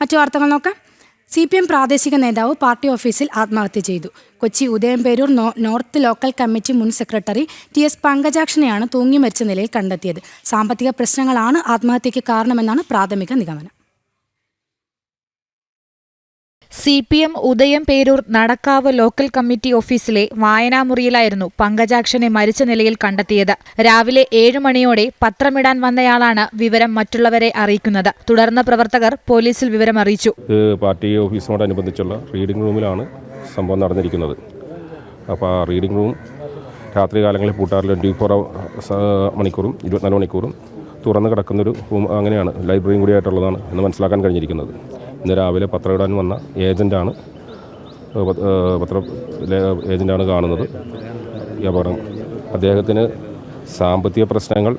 മറ്റു വാർത്തകൾ നോക്കാം. സി പി എം പ്രാദേശിക നേതാവ് പാർട്ടി ഓഫീസിൽ ആത്മഹത്യ ചെയ്തു. Kochi Udayamperoor north local committee മുൻ സെക്രട്ടറി ടി എസ് പങ്കജാക്ഷനെയാണ് തൂങ്ങി മരിച്ച നിലയിൽ കണ്ടെത്തിയത്. സാമ്പത്തിക പ്രശ്നങ്ങളാണ് ആത്മഹത്യയ്ക്ക് കാരണമെന്നാണ് പ്രാഥമിക നിഗമനം. സി പി എം ഉദയം പേരൂർ നടക്കാവ് ലോക്കൽ കമ്മിറ്റി ഓഫീസിലെ വായനാമുറിയിലായിരുന്നു പങ്കജാക്ഷനെ മരിച്ച നിലയിൽ കണ്ടെത്തിയത്. രാവിലെ ഏഴ് മണിയോടെ പത്രമിടാൻ വന്നയാളാണ് വിവരം മറ്റുള്ളവരെ അറിയിക്കുന്നത്. തുടർന്ന് പ്രവർത്തകർ പോലീസിൽ വിവരം അറിയിച്ചു. പാർട്ടി ഓഫീസിനോടനുബന്ധിച്ചുള്ള റീഡിംഗ് റൂമിലാണ് സംഭവം നടന്നിരിക്കുന്നത്. അപ്പോൾ ആ റീഡിംഗ് റൂം രാത്രി കാലങ്ങളിൽ പൂട്ടാറില്ല ട്വന്റി ഫോർ മണിക്കൂറും ഇരുപത്തിനാല് മണിക്കൂറും തുറന്ന് കിടക്കുന്നൊരു റൂം അങ്ങനെയാണ്. ലൈബ്രറിയും കൂടി ആയിട്ടുള്ളതാണ് എന്ന് മനസ്സിലാക്കാൻ കഴിഞ്ഞിരിക്കുന്നത്. ഇന്ന് രാവിലെ പത്രം ഇടാൻ വന്ന ഏജന്റാണ് പത്ര- ഏജന്റാണ് കാണുന്നത്. ഈ അപകടം അദ്ദേഹത്തിന് സാമ്പത്തിക പ്രശ്നങ്ങൾ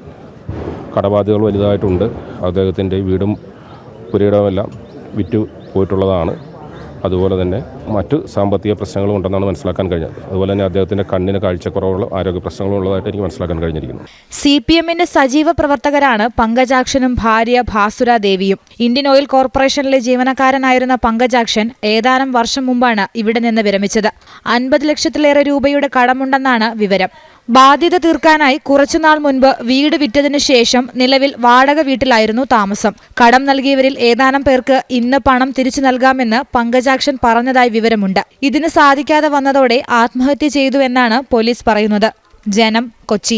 കടബാധ്യതകൾ വലുതായിട്ടുണ്ട്. അദ്ദേഹത്തിന്റെ വീടും പുരയിടമെല്ലാം വിറ്റു പോയിട്ടുള്ളതാണ് അതുപോലെ തന്നെ മറ്റു സാമ്പത്തിക പ്രശ്നങ്ങളും ഉണ്ടെന്നാണ് മനസ്സിലാക്കാൻ കഴിഞ്ഞത്. അതുപോലെ തന്നെ അദ്ദേഹത്തിന്റെ കണ്ണിന് കാഴ്ചക്കുറവുള്ള ആരോഗ്യ പ്രശ്നങ്ങളും ഉള്ളതായിട്ട് എനിക്ക് മനസ്സിലാക്കാൻ കഴിഞ്ഞിരിക്കുന്നു. സി പി എമ്മിന്റെ സജീവ പ്രവർത്തകരാണ് പങ്കജാക്ഷനും ഭാര്യ ഭാസുര ദേവിയും. ഇന്ത്യൻ ഓയിൽ കോർപ്പറേഷനിലെ ജീവനക്കാരനായിരുന്ന പങ്കജാക്ഷൻ ഏതാനും വർഷം മുമ്പാണ് ഇവിടെ നിന്ന് വിരമിച്ചത്. അൻപത് ലക്ഷത്തിലേറെ രൂപയുടെ കടമുണ്ടെന്നാണ് വിവരം. ബാധ്യത തീർക്കാനായി കുറച്ചുനാൾ മുൻപ് വീട് വിറ്റതിനു ശേഷം നിലവിൽ വാടക വീട്ടിലായിരുന്നു താമസം. കടം നൽകിയവരിൽ ഏതാനും പേർക്ക് ഇന്ന് പണം തിരിച്ചു നൽകാമെന്ന് പങ്കജാക്ഷൻ പറഞ്ഞതായി വിവരമുണ്ട്. ഇതിന് സാധിക്കാതെ വന്നതോടെ ആത്മഹത്യ ചെയ്തു എന്നാണ് പോലീസ് പറയുന്നത്. ജനം കൊച്ചി.